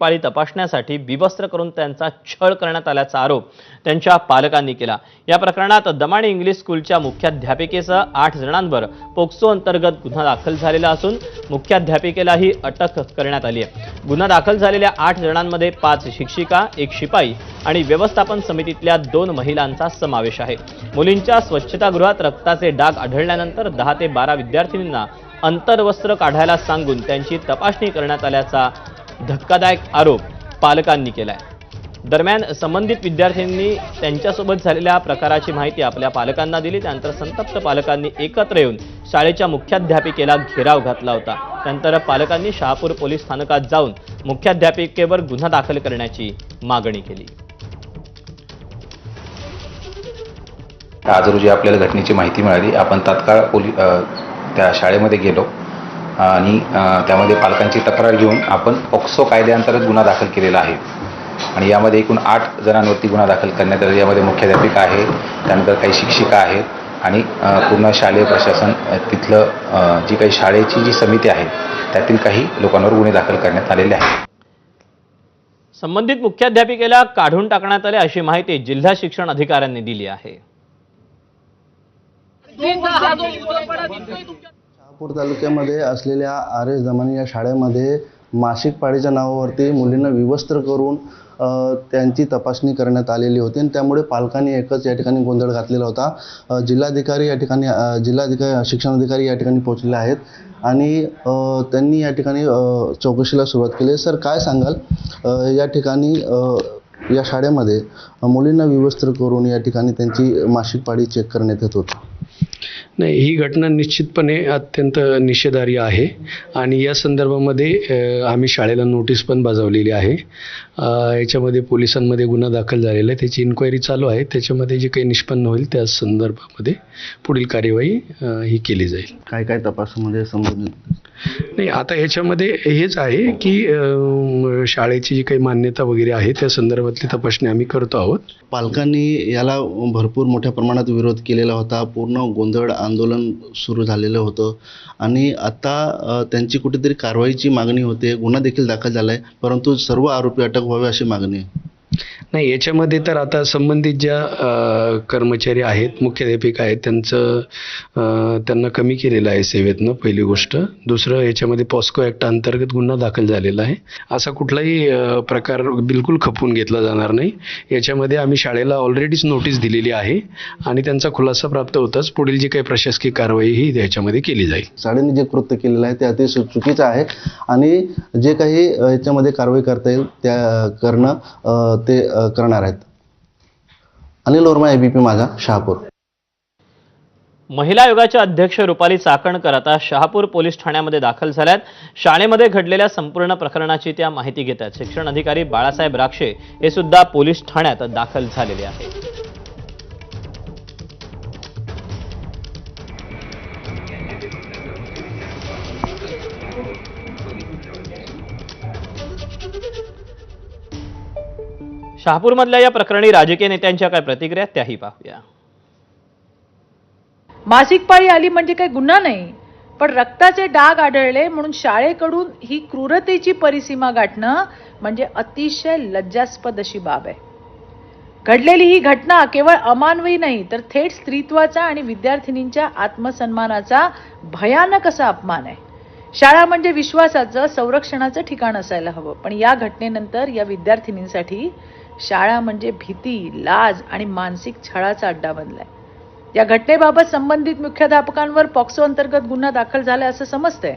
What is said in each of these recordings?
पाळी तपासण्यासाठी बिवस्त्र करून त्यांचा छळ करण्यात आल्याचा आरोप त्यांच्या पालकांनी केला. या प्रकरणात दमाणी इंग्लिश स्कूलच्या मुख्याध्यापिकेसह आठ जणांवर पोक्सो अंतर्गत गुन्हा दाखल झालेला असून मुख्याध्यापिकेलाही अटक करण्यात आली आहे. गुन्हा दाखल झालेल्या आठ जणांमध्ये पाच शिक्षिका एक शिपाई आणि व्यवस्थापन समितीतल्या दोन महिलांचा समावेश आहे. मुलींच्या स्वच्छतागृहात रक्ताचे डाग आढळल्यानंतर दहा ते बारा विद्यार्थिनींना अंतर्वस्त्र काढायला सांगून त्यांची तपासणी करण्यात आल्याचा धक्कादायक आरोप पालकांनी केलाय. दरम्यान संबंधित विद्यार्थ्यांनी त्यांच्यासोबत झालेल्या प्रकाराची माहिती आपल्या पालकांना दिली. त्यानंतर संतप्त पालकांनी एकत्र येऊन शाळेच्या मुख्याध्यापिकेला घेराव घातला होता. त्यानंतर पालकांनी शहापूर पोलीस स्थानकात जाऊन मुख्याध्यापिकेवर गुन्हा दाखल करण्याची मागणी केली. आज रोजी आपल्याला घटनेची माहिती मिळाली. आपण तात्काळ पोली त्या शाळेमध्ये गेलो. आणि अ, त्यामध्ये पालकांची तक्रार घेऊन आपण पॉक्सो कायद्याअंतर्गत गुन्हा दाखल केलेला आहे. आणि यामध्ये एकूण आठ जणांवरती गुन्हा दाखल करण्यात आला. यामध्ये मुख्याध्यापिका आहे त्यानंतर काही शिक्षिका आहेत आणि पूर्ण शालेय प्रशासन तिथलं जी काही शाळेची जी समिती आहे त्यातील काही लोकांवर गुन्हे दाखल करण्यात आलेले आहेत. संबंधित मुख्याध्यापिकेला काढून टाकण्यात आले अशी माहिती जिल्हा शिक्षण अधिकाऱ्यांनी दिली आहे. नागपूर तालुक्यामध्ये असलेल्या आर एस दमानी या शाळेमध्ये मासिक पाळीच्या नावावरती मुलींना विवस्त्र करून त्यांची तपासणी करण्यात आलेली होती आणि त्यामुळे पालकांनी एकच या ठिकाणी गोंधळ घातलेला होता. जिल्हाधिकारी या ठिकाणी जिल्हाधिकारी शिक्षणाधिकारी या ठिकाणी पोहोचलेले आहेत आणि त्यांनी या ठिकाणी चौकशीला सुरुवात केली. सर काय सांगाल? या ठिकाणी या शाळेमध्ये मुलींना विवस्त्र करून या ठिकाणी त्यांची मासिक पाळी चेक करण्यात येत होती. नाही ही घटना निश्चितपणे अत्यंत निषेधार्ह आहे. आणि या संदर्भामध्ये आम्ही शाळेला नोटीस पण बजावलेली आहे. याच्यामध्ये पोलिसांमध्ये गुन्हा दाखल झालेला आहे. त्याची इन्क्वायरी चालू आहे. त्याच्यामध्ये जे काही निष्पन्न होईल त्या संदर्भामध्ये पुढील कार्यवाही ही केली जाईल. काय काय तपासामध्ये संबंधित? नाही आता याच्यामध्ये हेच आहे की शाळेची जी काही मान्यता वगैरे आहे त्या संदर्भातली तपासणी आम्ही करतो आहोत. पालकांनी याला भरपूर मोठ्या प्रमाणात विरोध केलेला होता. पूर्ण गोंधळ आंदोलन सुरू झालेलं होतं. आणि आता त्यांची कुठेतरी कारवाईची मागणी होते. गुन्हा देखील दाखल झाला आहे परंतु सर्व आरोपी अटक व्हावे अशी मागणी आहे. नाही याच्यामध्ये तर आता संबंधित ज्या कर्मचारी आहेत मुख्याध्यापिका आहेत त्यांचं त्यांना कमी केलेलं आहे सेवेतनं पहिली गोष्ट. दुसरं याच्यामध्ये पॉस्को ॲक्ट अंतर्गत गुन्हा दाखल झालेला आहे. असा कुठलाही प्रकार बिलकुल खपवून घेतला जाणार नाही. याच्यामध्ये आम्ही शाळेला ऑलरेडीच नोटीस दिलेली आहे आणि त्यांचा खुलासा प्राप्त होताच पुढील जी काही प्रशासकीय कारवाई ही याच्यामध्ये केली जाईल. शाळेने जे कृत्य केलेलं आहे ते अतिशय चुकीचं आहे आणि जे काही याच्यामध्ये कारवाई करता येईल त्या करणं ते करणार आहेत. अनिल वर्मा एबीपी माझा शहापूर. महिला आयोगाच्या अध्यक्ष रुपाली चाकणकर आता शहापूर पोलीस ठाण्यामध्ये दाखल झाल्यात. शाळेमध्ये घडलेल्या संपूर्ण प्रकरणाची त्या माहिती घेत आहेत शिक्षण अधिकारी बाळासाहेब राक्षे हे सुद्धा पोलीस ठाण्यात दाखल झालेले आहेत. शहापूरमधल्या या प्रकरणी राजकीय नेत्यांच्या काय प्रतिक्रिया त्याही पाहूया. मासिक पाळी आली म्हणजे काही गुन्हा नाही पण रक्ताचे डाग आढळले म्हणून शाळेकडून ही क्रूरतेची परिसीमा गाठणं म्हणजे अतिशय लज्जास्पद अशी बाब आहे. घडलेली ही घटना केवळ अमानवी नाही तर थेट स्त्रीत्वाचा आणि विद्यार्थिनींच्या आत्मसन्मानाचा भयानक असा अपमान आहे. शाळा म्हणजे विश्वासाचं संरक्षणाचं ठिकाण असायला हवं पण या घटनेनंतर या विद्यार्थिनींसाठी शाळा म्हणजे भीती लाज आणि मानसिक छळाचा अड्डा बनलाय. या घटनेबाबत संबंधित मुख्याध्यापकांवर पॉक्सो अंतर्गत गुन्हा दाखल झाला असं समजतंय.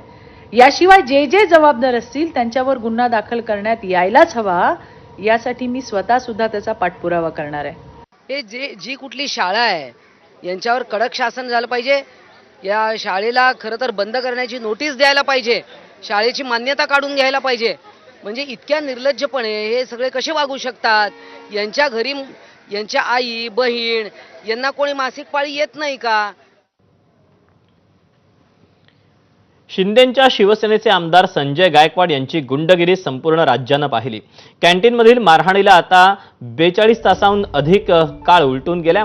याशिवाय जे जे जबाबदार असतील त्यांच्यावर गुन्हा दाखल करण्यात यायलाच हवा यासाठी मी स्वतः सुद्धा त्याचा पाठपुरावा करणार आहे. हे जे जी कुठली शाळा आहे यांच्यावर कडक शासन झालं पाहिजे. या शाळेला खरं तर बंद करण्याची नोटीस द्यायला पाहिजे. शाळेची मान्यता काढून घ्यायला पाहिजे. म्हणजे इतक्या निर्लज्जपणे हे सगळे कसे वागू शकतात? यांच्या घरी यांच्या आई बहीण यांना कोणी मासिक पाळी येत नाही का? शिंदेंच्या शिवसेनेचे आमदार संजय गायकवाड यांची गुंडगिरी संपूर्ण राज्यानं पाहिली. कॅन्टीनमधील मारहाणीला आता बेचाळीस तासाहून अधिक काळ उलटून गेलाय.